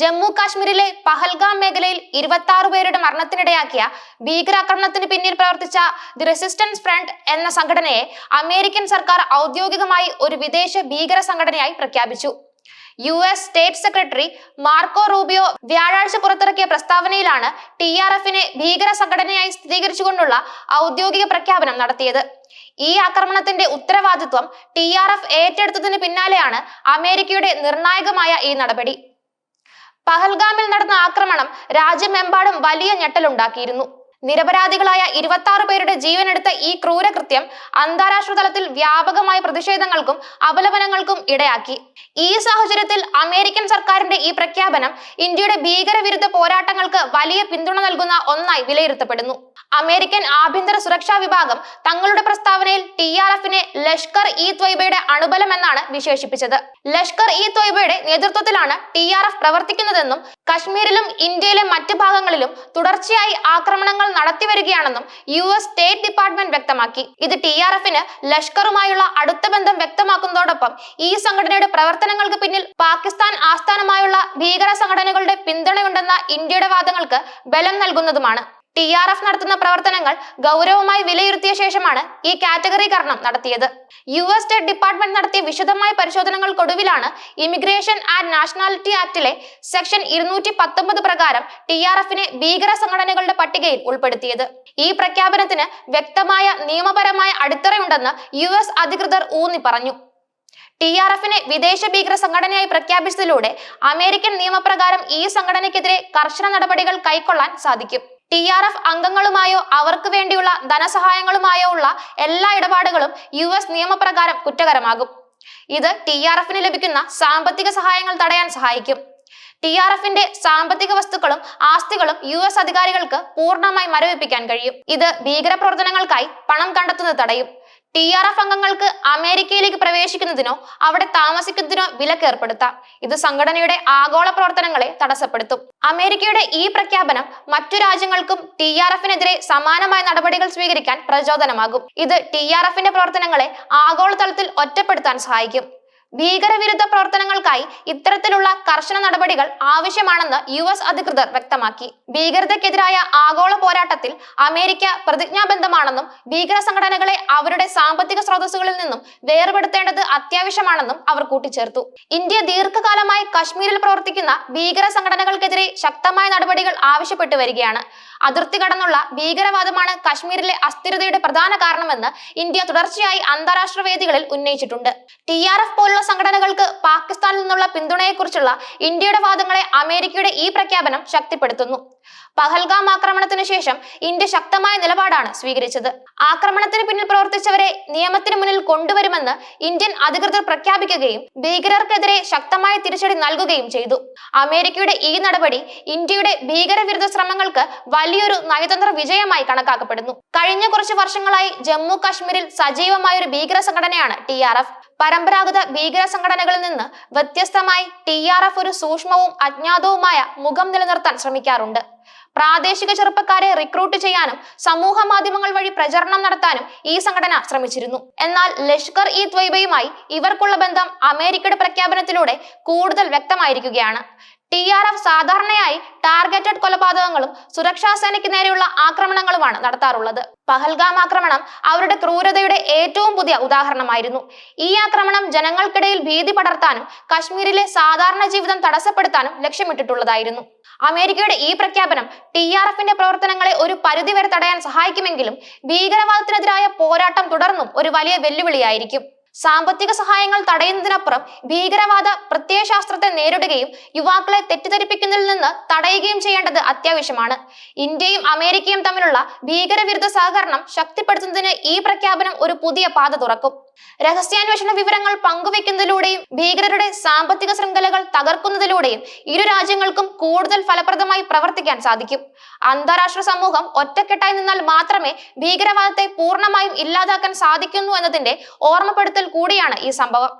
ജമ്മു കാശ്മീരിലെ പഹൽഗാം മേഖലയിൽ ഇരുപത്തി ആറ് പേരുടെ മരണത്തിനിടയാക്കിയ ഭീകരാക്രമണത്തിന് പിന്നിൽ പ്രവർത്തിച്ച ദി റെസിസ്റ്റൻസ് ഫ്രണ്ട് എന്ന സംഘടനയെ അമേരിക്കൻ സർക്കാർ ഔദ്യോഗികമായി ഒരു വിദേശ ഭീകര സംഘടനയായി പ്രഖ്യാപിച്ചു. U S state secretary Marco Rubio വ്യാഴാഴ്ച പുറത്തിറക്കിയ പ്രസ്താവനയിലാണ് ടി ആർ എഫിനെ ഭീകര സംഘടനയായി സ്ഥിരീകരിച്ചുകൊണ്ടുള്ള ഔദ്യോഗിക പ്രഖ്യാപനം നടത്തിയത്. ഈ ആക്രമണത്തിന്റെ ഉത്തരവാദിത്വം ടി ആർ എഫ് ഏറ്റെടുത്തതിന് പിന്നാലെയാണ് അമേരിക്കയുടെ നിർണായകമായ ഈ നടപടി. പഹൽഗാമിൽ നടന്ന ആക്രമണം രാജ്യമെമ്പാടും വലിയ ഞെട്ടലുണ്ടാക്കിയിരുന്നു. നിരപരാധികളായ ഇരുപത്തി പേരുടെ ജീവനെടുത്ത ഈ ക്രൂരകൃത്യം അന്താരാഷ്ട്ര തലത്തിൽ വ്യാപകമായ പ്രതിഷേധങ്ങൾക്കും അപലപനങ്ങൾക്കും ഇടയാക്കി. ഈ സാഹചര്യത്തിൽ അമേരിക്കൻ സർക്കാരിന്റെ ഈ പ്രഖ്യാപനം ഇന്ത്യയുടെ ഭീകരവിരുദ്ധ പോരാട്ടങ്ങൾക്ക് വലിയ പിന്തുണ നൽകുന്ന ഒന്നായി വിലയിരുത്തപ്പെടുന്നു. അമേരിക്കൻ ആഭ്യന്തര സുരക്ഷാ വിഭാഗം തങ്ങളുടെ പ്രസ്താവനയിൽ ടി ആർ എഫിനെ ലഷ്കർ ഇ ത്വയ്ബയുടെ അണുബലം എന്നാണ് വിശേഷിപ്പിച്ചത്. ലഷ്കർ ഇ ത്വയ്ബയുടെ നേതൃത്വത്തിലാണ് ടി ആർ എഫ് പ്രവർത്തിക്കുന്നതെന്നും കശ്മീരിലും ഇന്ത്യയിലെ മറ്റ് ഭാഗങ്ങളിലും തുടർച്ചയായി ആക്രമണങ്ങൾ നടത്തിവരികയാണെന്നും യു എസ് സ്റ്റേറ്റ് ഡിപ്പാർട്ട്മെന്റ് വ്യക്തമാക്കി. ഇത് ടി ആർ എഫിന് ലഷ്കറുമായുള്ള അടുത്ത ബന്ധം വ്യക്തമാക്കുന്നതോടൊപ്പം ഈ സംഘടനയുടെ പ്രവർത്തനങ്ങൾക്ക് പിന്നിൽ പാകിസ്ഥാൻ ആസ്ഥാനമായുള്ള ഭീകര സംഘടനകളുടെ പിന്തുണയുണ്ടെന്ന ഇന്ത്യയുടെ വാദങ്ങൾക്ക് ബലം നൽകുന്നതുമാണ്. ടി ആർ എഫ് നടത്തുന്ന പ്രവർത്തനങ്ങൾ ഗൗരവമായി വിലയിരുത്തിയ ശേഷമാണ് ഈ കാറ്റഗറീകരണം നടത്തിയത്. യു എസ് സ്റ്റേറ്റ് ഡിപ്പാർട്ട്മെന്റ് നടത്തിയ വിശദമായ പരിശോധനകൾക്കൊടുവിലാണ് ഇമിഗ്രേഷൻ ആൻഡ് നാഷണാലിറ്റി ആക്ടിലെ സെക്ഷൻ ഇരുന്നൂറ്റി പത്തൊമ്പത് പ്രകാരം ടി ആർ എഫിനെ ഭീകര സംഘടനകളുടെ പട്ടികയിൽ ഉൾപ്പെടുത്തിയത്. ഈ പ്രഖ്യാപനത്തിന് വ്യക്തമായ നിയമപരമായ അടിത്തറയുണ്ടെന്ന് യു എസ് അധികൃതർ ഊന്നി പറഞ്ഞു. ടി ആർ എഫിനെ വിദേശ ഭീകര സംഘടനയായി പ്രഖ്യാപിച്ചതിലൂടെ അമേരിക്കൻ നിയമപ്രകാരം ഈ സംഘടനയ്ക്കെതിരെ കർശന നടപടികൾ കൈക്കൊള്ളാൻ സാധിക്കും. ടി ആർ എഫ് അംഗങ്ങളുമായോ അവർക്ക് വേണ്ടിയുള്ള ധനസഹായങ്ങളുമായോ ഉള്ള എല്ലാ ഇടപാടുകളും യു എസ് നിയമപ്രകാരം കുറ്റകരമാകും. ഇത് ടി ആർ എഫിന് ലഭിക്കുന്ന സാമ്പത്തിക സഹായങ്ങൾ തടയാൻ സഹായിക്കും. ടി ആർ എഫിന്റെ സാമ്പത്തിക വസ്തുക്കളും ആസ്തികളും യു എസ് അധികാരികൾക്ക് പൂർണമായി മരവിപ്പിക്കാൻ കഴിയും. ഇത് ഭീകരപ്രവർത്തനങ്ങൾക്കായി പണം കണ്ടെത്തുന്നത് തടയും. ടി ആർ എഫ് അംഗങ്ങൾക്ക് അമേരിക്കയിലേക്ക് പ്രവേശിക്കുന്നതിനോ അവിടെ താമസിക്കുന്നതിനോ വിലക്ക് ഏർപ്പെടുത്താം. ഇത് സംഘടനയുടെ ആഗോള പ്രവർത്തനങ്ങളെ തടസ്സപ്പെടുത്തും. അമേരിക്കയുടെ ഈ പ്രഖ്യാപനം മറ്റു രാജ്യങ്ങൾക്കും ടി ആർ എഫിനെതിരെ സമാനമായ നടപടികൾ സ്വീകരിക്കാൻ പ്രചോദനമാകും. ഇത് ടി ആർ എഫിന്റെ പ്രവർത്തനങ്ങളെ ആഗോളതലത്തിൽ ഒറ്റപ്പെടുത്താൻ സഹായിക്കും. ഭീകരവിരുദ്ധ പ്രവർത്തനങ്ങൾക്കായി ഇത്തരത്തിലുള്ള കർശന നടപടികൾ ആവശ്യമാണെന്ന് യു എസ് അധികൃതർ വ്യക്തമാക്കി. ഭീകരതയ്ക്കെതിരായ ആഗോള പോരാട്ടത്തിൽ അമേരിക്ക പ്രതിജ്ഞാബദ്ധമാണെന്നും ഭീകര സംഘടനകളെ അവരുടെ സാമ്പത്തിക സ്രോതസ്സുകളിൽ നിന്നും വേർപെടുത്തേണ്ടത് അത്യാവശ്യമാണെന്നും അവർ കൂട്ടിച്ചേർത്തു. ഇന്ത്യ ദീർഘകാലമായി കശ്മീരിൽ പ്രവർത്തിക്കുന്ന ഭീകര സംഘടനകൾക്കെതിരെ ശക്തമായ നടപടികൾ ആവശ്യപ്പെട്ടു വരികയാണ് അതിർത്തി കടന്നുള്ള ഭീകരവാദമാണ് കാശ്മീരിലെ അസ്ഥിരതയുടെ പ്രധാന കാരണമെന്ന് ഇന്ത്യ തുടർച്ചയായി അന്താരാഷ്ട്ര വേദികളിൽ ഉന്നയിച്ചിട്ടുണ്ട്. ടി ആർ എഫ് പോലുള്ള സംഘടനകൾക്ക് പാകിസ്ഥാനിൽ നിന്നുള്ള പിന്തുണയെക്കുറിച്ചുള്ള ഇന്ത്യയുടെ വാദങ്ങളെ അമേരിക്കയുടെ ഈ പ്രഖ്യാപനം ശക്തിപ്പെടുത്തുന്നു. പഹൽഗാം ആക്രമണത്തിന് ശേഷം ഇന്ത്യ ശക്തമായ നിലപാടാണ് സ്വീകരിച്ചത്. ആക്രമണത്തിന് പിന്നിൽ പ്രവർത്തിച്ചവരെ നിയമത്തിന് മുന്നിൽ കൊണ്ടുവരുമെന്ന് ഇന്ത്യൻ അധികൃതർ പ്രഖ്യാപിക്കുകയും ഭീകരർക്കെതിരെ ശക്തമായ തിരിച്ചടി നൽകുകയും ചെയ്തു. അമേരിക്കയുടെ ഈ നടപടി ഇന്ത്യയുടെ ഭീകരവിരുദ്ധ ശ്രമങ്ങൾക്ക് വലിയൊരു നയതന്ത്ര വിജയമായി കണക്കാക്കപ്പെടുന്നു. കഴിഞ്ഞ കുറച്ച് വർഷങ്ങളായി ജമ്മു കാശ്മീരിൽ സജീവമായ ഒരു ഭീകര സംഘടനയാണ് ടി ആർ എഫ്. പരമ്പരാഗത ഭീകര സംഘടനകളിൽ നിന്ന് വ്യത്യസ്തമായി ടി ആർ എഫ് ഒരു സൂക്ഷ്മവും അജ്ഞാതവുമായ മുഖം നിലനിർത്താൻ ശ്രമിക്കാറുണ്ട്. പ്രാദേശിക ചെറുപ്പക്കാരെ റിക്രൂട്ട് ചെയ്യാനും സമൂഹ മാധ്യമങ്ങൾ വഴി പ്രചരണം നടത്താനും ഈ സംഘടന ശ്രമിച്ചിരുന്നു. എന്നാൽ ലഷ്കർ ഇ ത്വയ്ബയുമായി ഇവർക്കുള്ള ബന്ധം അമേരിക്കയുടെ പ്രഖ്യാപനത്തിലൂടെ കൂടുതൽ വ്യക്തമായിരിക്കുകയാണ്. ടി ആർ എഫ് സാധാരണയായി ടാർഗറ്റഡ് കൊലപാതകങ്ങളും സുരക്ഷാ സേനയ്ക്ക് നേരെയുള്ള ആക്രമണങ്ങളുമാണ് നടത്താറുള്ളത്. പഹൽഗാം ആക്രമണം അവരുടെ ക്രൂരതയുടെ ഏറ്റവും പുതിയ ഉദാഹരണമായിരുന്നു. ഈ ആക്രമണം ജനങ്ങൾക്കിടയിൽ ഭീതി പടർത്താനും കശ്മീരിലെ സാധാരണ ജീവിതം തടസ്സപ്പെടുത്താനും ലക്ഷ്യമിട്ടിട്ടുള്ളതായിരുന്നു. അമേരിക്കയുടെ ഈ പ്രഖ്യാപനം ടി ആർ എഫിന്റെ പ്രവർത്തനങ്ങളെ ഒരു പരിധിവരെ തടയാൻ സഹായിക്കുമെങ്കിലും ഭീകരവാദത്തിനെതിരായ പോരാട്ടം തുടർന്നും ഒരു വലിയ വെല്ലുവിളിയായിരിക്കും. സാമ്പത്തിക സഹായങ്ങൾ തടയുന്നതിനപ്പുറം ഭീകരവാദ പ്രത്യയശാസ്ത്രത്തെ നേരിടുകയും യുവാക്കളെ തെറ്റിദ്ധരിപ്പിക്കുന്നതിൽ നിന്ന് തടയുകയും ചെയ്യേണ്ടത് അത്യാവശ്യമാണ്. ഇന്ത്യയും അമേരിക്കയും തമ്മിലുള്ള ഭീകരവിരുദ്ധ സഹകരണം ശക്തിപ്പെടുത്തുന്നതിന് ഈ പ്രഖ്യാപനം ഒരു പുതിയ പാത തുറക്കും. രഹസ്യാന്വേഷണ വിവരങ്ങൾ പങ്കുവെക്കുന്നതിലൂടെയും ഭീകരരുടെ സാമ്പത്തിക ശൃംഖലകൾ തകർക്കുന്നതിലൂടെയും ഇരു രാജ്യങ്ങൾക്കും കൂടുതൽ ഫലപ്രദമായി പ്രവർത്തിക്കാൻ സാധിക്കും. അന്താരാഷ്ട്ര സമൂഹം ഒറ്റക്കെട്ടായി നിന്നാൽ മാത്രമേ ഭീകരവാദത്തെ പൂർണമായും ഇല്ലാതാക്കാൻ സാധിക്കുന്നു എന്നതിന്റെ ഓർമ്മപ്പെടുത്തൽ കൂടിയാണ് ഈ സംഭവം.